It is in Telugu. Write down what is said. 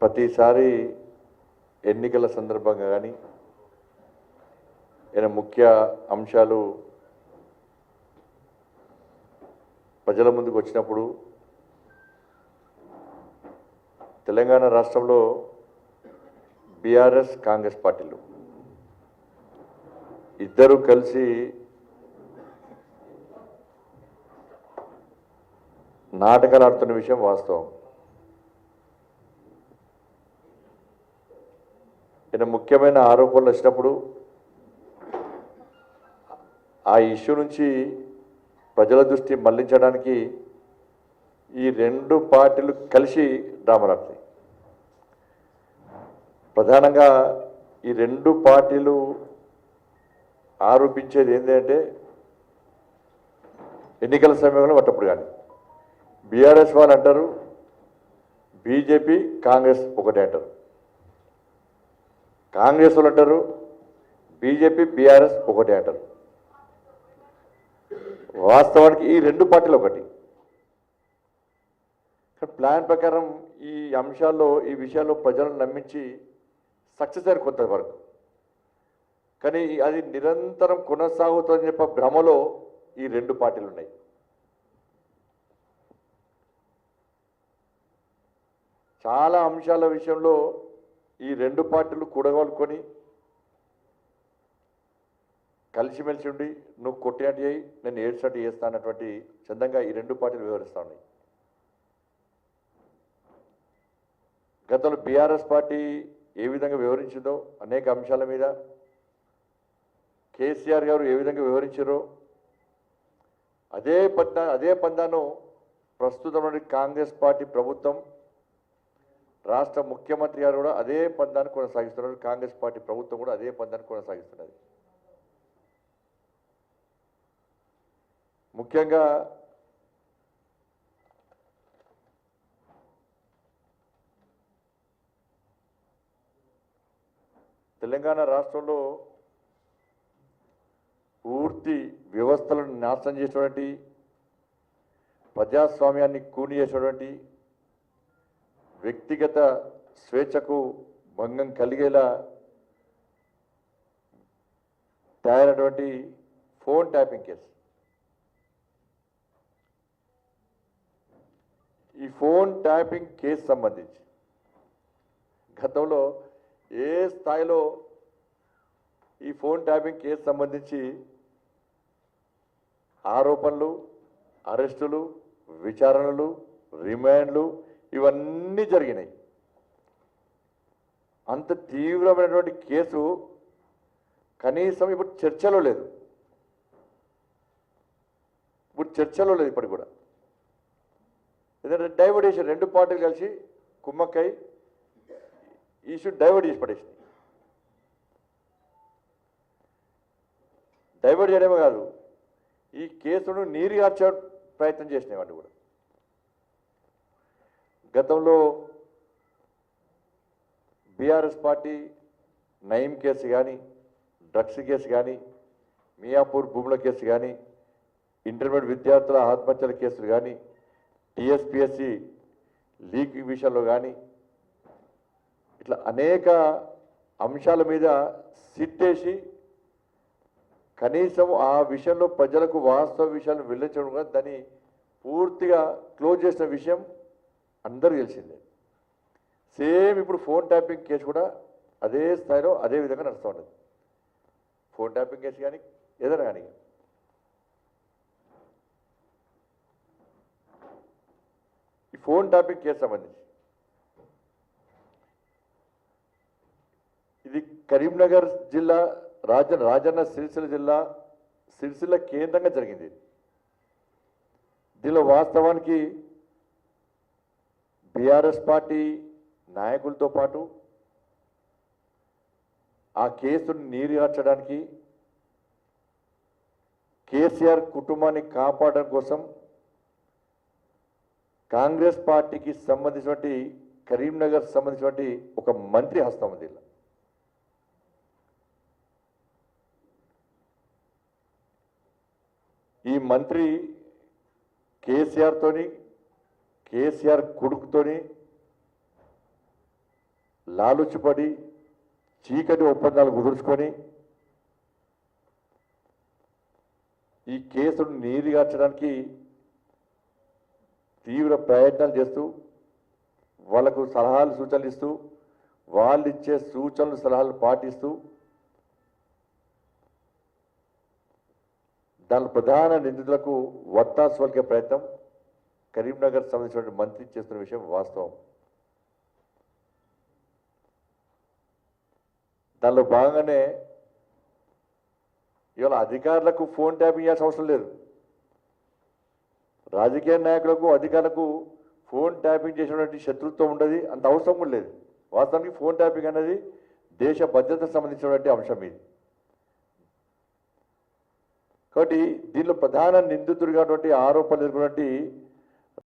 ప్రతిసారి ఎన్నికల సందర్భంగా కానీ ఈయన ముఖ్య అంశాలు ప్రజల ముందుకు వచ్చినప్పుడు తెలంగాణ రాష్ట్రంలో బీఆర్ఎస్ కాంగ్రెస్ పార్టీలు ఇద్దరు కలిసి నాటకాలు ఆడుతున్న విషయం వాస్తవం. ఈయన ముఖ్యమైన ఆరోపణలు వచ్చినప్పుడు ఆ ఇష్యూ నుంచి ప్రజల దృష్టి మళ్ళించడానికి ఈ రెండు పార్టీలు కలిసి డ్రామాలాడతాయి ప్రధానంగా ఈ రెండు పార్టీలు ఆరోపించేది ఏంటంటే ఎన్నికల సమయంలో పట్టప్పుడు కానీ బీఆర్ఎస్ వాళ్ళు అంటారు బీజేపీ కాంగ్రెస్ ఒకటే అంటారు. కాంగ్రెస్ వాళ్ళు అంటారు బీజేపీ బీఆర్ఎస్ ఒకటే అంటారు. వాస్తవానికి ఈ రెండు పార్టీలు ఒకటి. కానీ ప్లాన్ ప్రకారం ఈ అంశాల్లో ఈ విషయాల్లో ప్రజలను నమ్మించి సక్సెస్ అయ్యారు కొంతవరకు. కానీ అది నిరంతరం కొనసాగుతుందని చెప్ప భ్రమలో ఈ రెండు పార్టీలు ఉన్నాయి. చాలా అంశాల విషయంలో ఈ రెండు పార్టీలు కూడగలుకొని కలిసిమెలిసి ఉండి నువ్వు కొట్టినట్టు చేయి నేను ఏడ్చినట్టు చేస్తా అన్నటువంటి చందంగా ఈ రెండు పార్టీలు వివరిస్తా ఉన్నాయి. గతంలో బీఆర్ఎస్ పార్టీ ఏ విధంగా వివరించిందో అనేక అంశాల మీద కేసీఆర్ గారు ఏ విధంగా వివరించారో అదే పందా అదే పందాను ప్రస్తుతం కాంగ్రెస్ పార్టీ ప్రభుత్వం రాష్ట్ర ముఖ్యమంత్రి గారు కూడా అదే పందాన్ని కొనసాగిస్తున్నారు. కాంగ్రెస్ పార్టీ ప్రభుత్వం కూడా అదే పందాన్ని కొనసాగిస్తున్నది. ముఖ్యంగా తెలంగాణ రాష్ట్రంలో పూర్తి వ్యవస్థలను నాశనం చేసినటువంటి ప్రజాస్వామ్యాన్ని కూని చేసినటువంటి వ్యక్తిగత స్వేచ్ఛకు భంగం కలిగేలా తయారైనటువంటి ఫోన్ ట్యాపింగ్ కేసు. ఈ ఫోన్ ట్యాపింగ్ కేసు సంబంధించి గతంలో ఏ స్థాయిలో ఈ ఫోన్ ట్యాపింగ్ కేసు సంబంధించి ఆరోపణలు అరెస్టులు విచారణలు రిమాండ్లు ఇవన్నీ జరిగినాయి. అంత తీవ్రమైనటువంటి కేసు కనీసం ఇప్పుడు చర్చలో లేదు. ఇప్పుడు చర్చలో లేదు ఇప్పటికి కూడా. ఎందుకంటే డైవర్ట్ చేసి రెండు పార్టీలు కలిసి కుమ్మక్కై ఈ ఇష్యూ డైవర్ట్ చేసి పడేసింది. డైవర్ట్ చేయడమే కాదు ఈ కేసును నీరుగార్చే ప్రయత్నం చేసినాయి వాళ్ళు కూడా. గతంలో బీఆర్ఎస్ పార్టీ నయీం కేసు కానీ డ్రగ్స్ కేసు కానీ మియాపూర్ భూముల కేసు కానీ ఇంటర్మీడియట్ విద్యార్థుల ఆత్మహత్యల కేసులు కానీ టీఎస్పిఎస్సి లీక్ విషయంలో కానీ ఇట్లా అనేక అంశాల మీద సిట్టేసి కనీసం ఆ విషయంలో ప్రజలకు వాస్తవ విషయాలు వెళ్ళించడం కూడా దాన్ని పూర్తిగా క్లోజ్ చేసిన విషయం. అందరూ తెలిసిందే సేమ్ ఇప్పుడు ఫోన్ ట్యాపింగ్ కేసు కూడా అదే స్థాయిలో అదే విధంగా నడుస్తూ ఉండదు ఫోన్ ట్యాపింగ్ కేసు కానీ ఏదైనా కానీ. ఈ ఫోన్ ట్యాపింగ్ కేసు సంబంధించి. ఇది కరీంనగర్ జిల్లా రాజ రాజన్న సిరిసిల్ల జిల్లా సిరిసిల్ల కేంద్రంగా జరిగింది. దీనిలో వాస్తవానికి బీఆర్ఎస్ పార్టీ నాయకులతో పాటు ఆ కేసును నీరుగార్చడానికి కేసీఆర్ కుటుంబాన్ని కాపాడడం కోసం కాంగ్రెస్ పార్టీకి సంబంధించినటువంటి కరీంనగర్ సంబంధించినటువంటి ఒక మంత్రి హస్తం ఉంది. ఈ మంత్రి కేసీఆర్తోని కేసీఆర్ కొడుకుతోని లాలుచిపడి చీకటి ఒప్పందాలు కుదుర్చుకొని ఈ కేసును నీరుగార్చడానికి తీవ్ర ప్రయత్నాలు చేస్తూ వాళ్ళకు సలహాలు సూచనలు ఇస్తూ వాళ్ళు ఇచ్చే సూచనలు సలహాలు పాటిస్తూ దాని ప్రధాన నిందితులకు వత్తాసు పలికే ప్రయత్నం. కరీంనగర్ సంబంధించిన మంత్రి చేస్తున్న విషయం వాస్తవం. దానిలో భాగంగానే ఇవాళ అధికారులకు ఫోన్ ట్యాపింగ్ చేయాల్సిన అవసరం లేదు. రాజకీయ నాయకులకు అధికారులకు ఫోన్ ట్యాపింగ్ చేసినటువంటి శత్రుత్వం ఉండదు. అంత అవసరం కూడా లేదు. వాస్తవానికి ఫోన్ ట్యాపింగ్ అనేది దేశ భద్రతకు సంబంధించినటువంటి అంశం ఇది. కాబట్టి దీనిలో ప్రధాన నిందితుడిగా ఆరోపణలు ఎదుర్కొన్నటువంటి